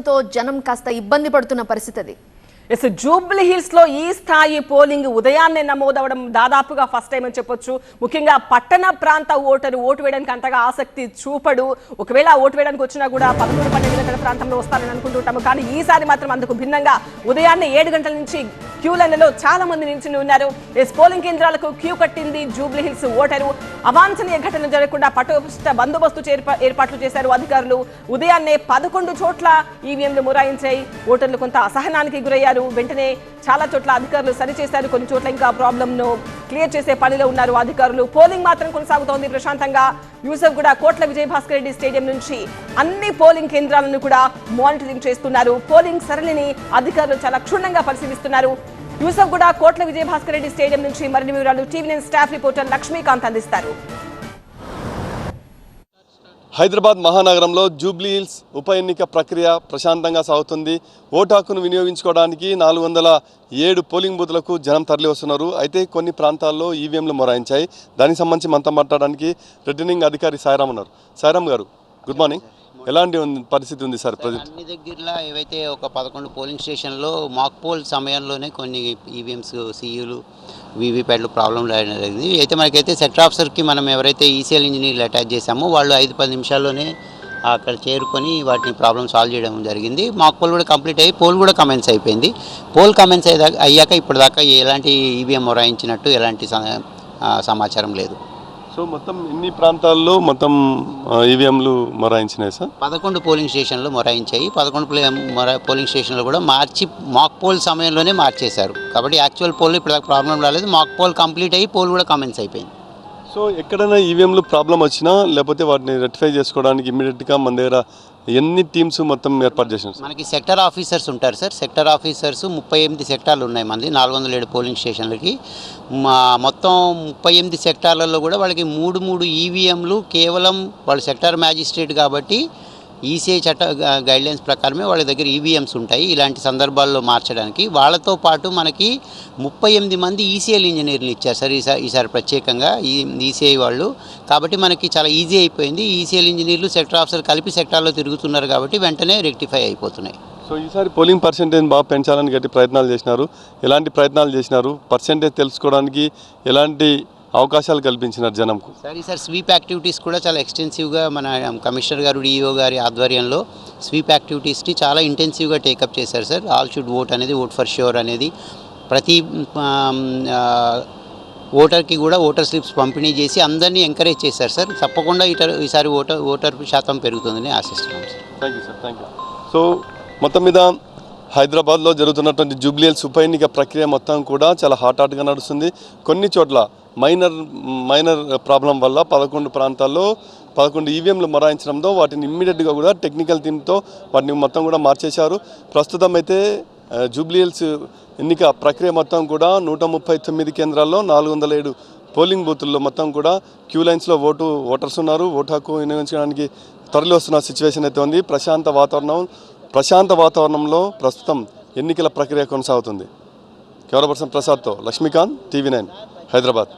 తో జనం కాస్త ఇబ్బంది పడుతున్న పరిస్థితి అది. ఎస్ జూబ్లీ హిల్స్లో ఈ స్థాయి పోలింగ్ ఉదయాన్నే నమోదవడం దాదాపుగా ఫస్ట్ టైం అని చెప్పొచ్చు. ముఖ్యంగా పట్టణ ప్రాంత ఓటరు ఓటు వేయడానికి అంతగా ఆసక్తి చూపడు. ఒకవేళ ఓటు వేయడానికి వచ్చినా కూడా పదమూడు పన్నెండు గంటల ప్రాంతంలో వస్తారని అనుకుంటుంటాము కానీ ఈసారి మాత్రం అందుకు భిన్నంగా ఉదయాన్నే ఏడు గంటల నుంచి క్యూ లైన్లలో చాలా మంది నిల్చుని ఉన్నారు. ఎస్ పోలింగ్ కేంద్రాలకు క్యూ కట్టింది జూబ్లీ హిల్స్ ఓటరు. అవాంఛనీయ ఘటనలు జరగకుండా పట్టుబస్త బందోబస్తు ఏర్పాట్లు చేశారు అధికారులు. ఉదయాన్నే పదకొండు చోట్ల ఈవీఎంలు మొరాయించాయి. ఓటర్లు కొంత అసహనానికి గురయ్యారు. వెంటనే చాలా చోట్ల అధికారులు సరిచేశారు. కొన్ని చోట్ల ఇంకా ప్రాబ్లంను క్లియర్ చేసే పనిలో ఉన్నారు అధికారులు. పోలింగ్ మాత్రం కొనసాగుతోంది ప్రశాంతంగా. యూసఫ్ కూడా కోట్ల విజయభాస్కర్ రెడ్డి స్టేడియం నుంచి అన్ని పోలింగ్ కేంద్రాలను కూడా మానిటరింగ్ చేస్తున్నారు. పోలింగ్ సరళిని అధికారులు చాలా క్షుణ్ణంగా పరిశీలిస్తున్నారు. యూసఫ్ కూడా కోట్ల విజయభాస్కర్ రెడ్డి స్టేడియం నుంచి మరిన్ని వివరాలు TV nine staff reporter Lakshmikant అందిస్తారు. హైదరాబాద్ మహానగరంలో జూబ్లీ హిల్స్ ఉప ఎన్నిక ప్రక్రియ ప్రశాంతంగా సాగుతుంది. ఓటాకును వినియోగించుకోవడానికి నాలుగు వందల ఏడు పోలింగ్ బూత్లకు జనం తరలి వస్తున్నారు అయితే కొన్ని ప్రాంతాల్లో ఈవీఎంలు మొరాయించాయి. దానికి సంబంధించి మనతో మాట్లాడడానికి రిటర్నింగ్ అధికారి సాయిరామ్ ఉన్నారు. సాయిరామ్ గారు గుడ్ మార్నింగ్. ఎలాంటి ఉంది పరిస్థితి ఉంది సార్? అన్ని దగ్గరలో ఏవైతే ఒక పదకొండు పోలింగ్ స్టేషన్లో మాక్ పోల్ సమయంలోనే కొన్ని ఈవీఎంస్ సీఈలు వీవీప్యాడ్లు ప్రాబ్లం జరిగింది. అయితే మనకైతే సెట్ ఆఫీసర్కి మనం ఎవరైతే ఈసీఎల్ ఇంజనీర్లు అటాచ్ చేశామో వాళ్ళు ఐదు పది నిమిషాల్లోనే అక్కడ చేరుకొని వాటిని ప్రాబ్లమ్ సాల్వ్ చేయడం జరిగింది. మాకు పోల్ కూడా కంప్లీట్ అయ్యి పోల్ కూడా కమెంట్స్ అయిపోయింది. పోల్ కమెంట్స్ అయ్యాక ఇప్పటిదాకా ఎలాంటి ఈవీఎం మొరాయించినట్టు ఎలాంటి స- సమాచారం లేదు. సో మొత్తం ఇన్ని ప్రాంతాల్లో మొత్తం ఈవీఎంలు మొరాయించినాయి సార్? పదకొండు పోలింగ్ స్టేషన్లు మొరాయించాయి. పదకొండు పోలింగ్ స్టేషన్లు కూడా మార్చి మాక్ పోల్ సమయంలోనే మార్చేశారు. కాబట్టి యాక్చువల్ పోల్ ఇప్పుడు ప్రాబ్లం రాలేదు. మాక్ పోల్ కంప్లీట్ అయ్యి పోల్ కూడా కమెంట్స్ అయిపోయింది. సో ఎక్కడైనా ఈవీఎంలు ప్రాబ్లం వచ్చినా లేకపోతే వాటిని రెక్టిఫై చేసుకోవడానికి ఇమ్మీడియట్గా మన దగ్గర ఎన్ని టీమ్స్ మొత్తం ఏర్పాటు చేసాం మనకి సెక్టర్ ఆఫీసర్స్ ఉంటారు సార్. సెక్టర్ ఆఫీసర్స్ ముప్పై ఎనిమిది సెక్టార్లు ఉన్నాయి మంది. నాలుగు వందల ఏడు పోలింగ్ స్టేషన్లకి. మా మొత్తం ముప్పై ఎనిమిది సెక్టార్లలో కూడా వాళ్ళకి మూడు మూడు ఈవీఎంలు కేవలం వాళ్ళు సెక్టార్ మ్యాజిస్ట్రేట్ కాబట్టి ఈసీఐ చట్ట గైడ్లైన్స్ ప్రకారమే వాళ్ళ దగ్గర ఈవీఎంస్ ఉంటాయి. ఇలాంటి సందర్భాల్లో మార్చడానికి వాళ్ళతో పాటు మనకి ముప్పై ఎనిమిది మంది ఈసీఐ ఇంజనీర్లు ఇచ్చారు సార్ ఈసారి ఈసారి ప్రత్యేకంగా. ఈ ఈసీఐ వాళ్ళు. కాబట్టి మనకి చాలా ఈజీ అయిపోయింది. ఈసీఐ ఇంజనీర్లు సెక్టర్ ఆఫీసర్ కలిపి సెక్టార్లో తిరుగుతున్నారు కాబట్టి వెంటనే రెక్టిఫై అయిపోతున్నాయి. సో ఈసారి పోలింగ్ పర్సెంటేజ్ బాగా పెంచాలని గట్టి ప్రయత్నాలు చేసినారు. ఎలాంటి ప్రయత్నాలు చేసినారు? పర్సెంటేజ్ తెలుసుకోవడానికి ఎలాంటి అవకాశాలు కల్పించినారు జనంకు. సార్ ఈసారి స్వీప్ యాక్టివిటీస్ కూడా చాలా ఎక్స్టెన్సివ్గా మన కమిషనర్ గారు డిఈఓ గారి ఆధ్వర్యంలో స్వీప్ యాక్టివిటీస్ని చాలా ఇంటెన్సివ్గా టేకప్ చేశారు సార్ ఆల్ షుడ్ ఓట్ అనేది ఓట్ ఫర్ ష్యూర్ అనేది. ప్రతి ఆమ్, ఆ, ఓటర్కి కూడా ఓటర్ స్లిప్స్ పంపిణీ చేసి అందరినీ ఎంకరేజ్ చేశారు సార్ తప్పకుండా ఈటర్ ఈసారి ఓటర్ ఓటర్ శాతం పెరుగుతుందని ఆశిస్తున్నాం sir thank you sir thank you so మొత్తం మీద హైదరాబాద్లో జరుగుతున్నటువంటి జూబ్లియల్స్ ఉప ఎన్నిక ప్రక్రియ మొత్తం కూడా చాలా హాట్ హాట్గా నడుస్తుంది. కొన్ని చోట్ల మైనర్ మైనర్ ప్రాబ్లం వల్ల పదకొండు ప్రాంతాల్లో పదకొండు ఈవీఎంలు మొరాయించడంతో వాటిని ఇమ్మీడియట్గా కూడా టెక్నికల్ టీంతో వాటిని మొత్తం కూడా మార్చేశారు. ప్రస్తుతం అయితే ఆ, జూబ్లియల్స్ ఎన్నిక ప్రక్రియ మొత్తం కూడా నూట ముప్పై తొమ్మిది కేంద్రాల్లో నాలుగు వందల ఏడు పోలింగ్ బూతుల్లో మొత్తం కూడా క్యూ లైన్స్లో ఓటు ఓటర్స్ ఉన్నారు. ఓటు హక్కు వినియోగించడానికి తరలి వస్తున్న సిచ్యువేషన్ అయితే ఉంది. ప్రశాంత వాతావరణం ప్రశాంత వాతావరణంలో ప్రస్తుతం ఎన్నికల ప్రక్రియ కొనసాగుతుంది. కెమెరా పర్సన్ ప్రసాద్తో లక్ష్మీకాంత్ టీవీ నైన్ హైదరాబాద్.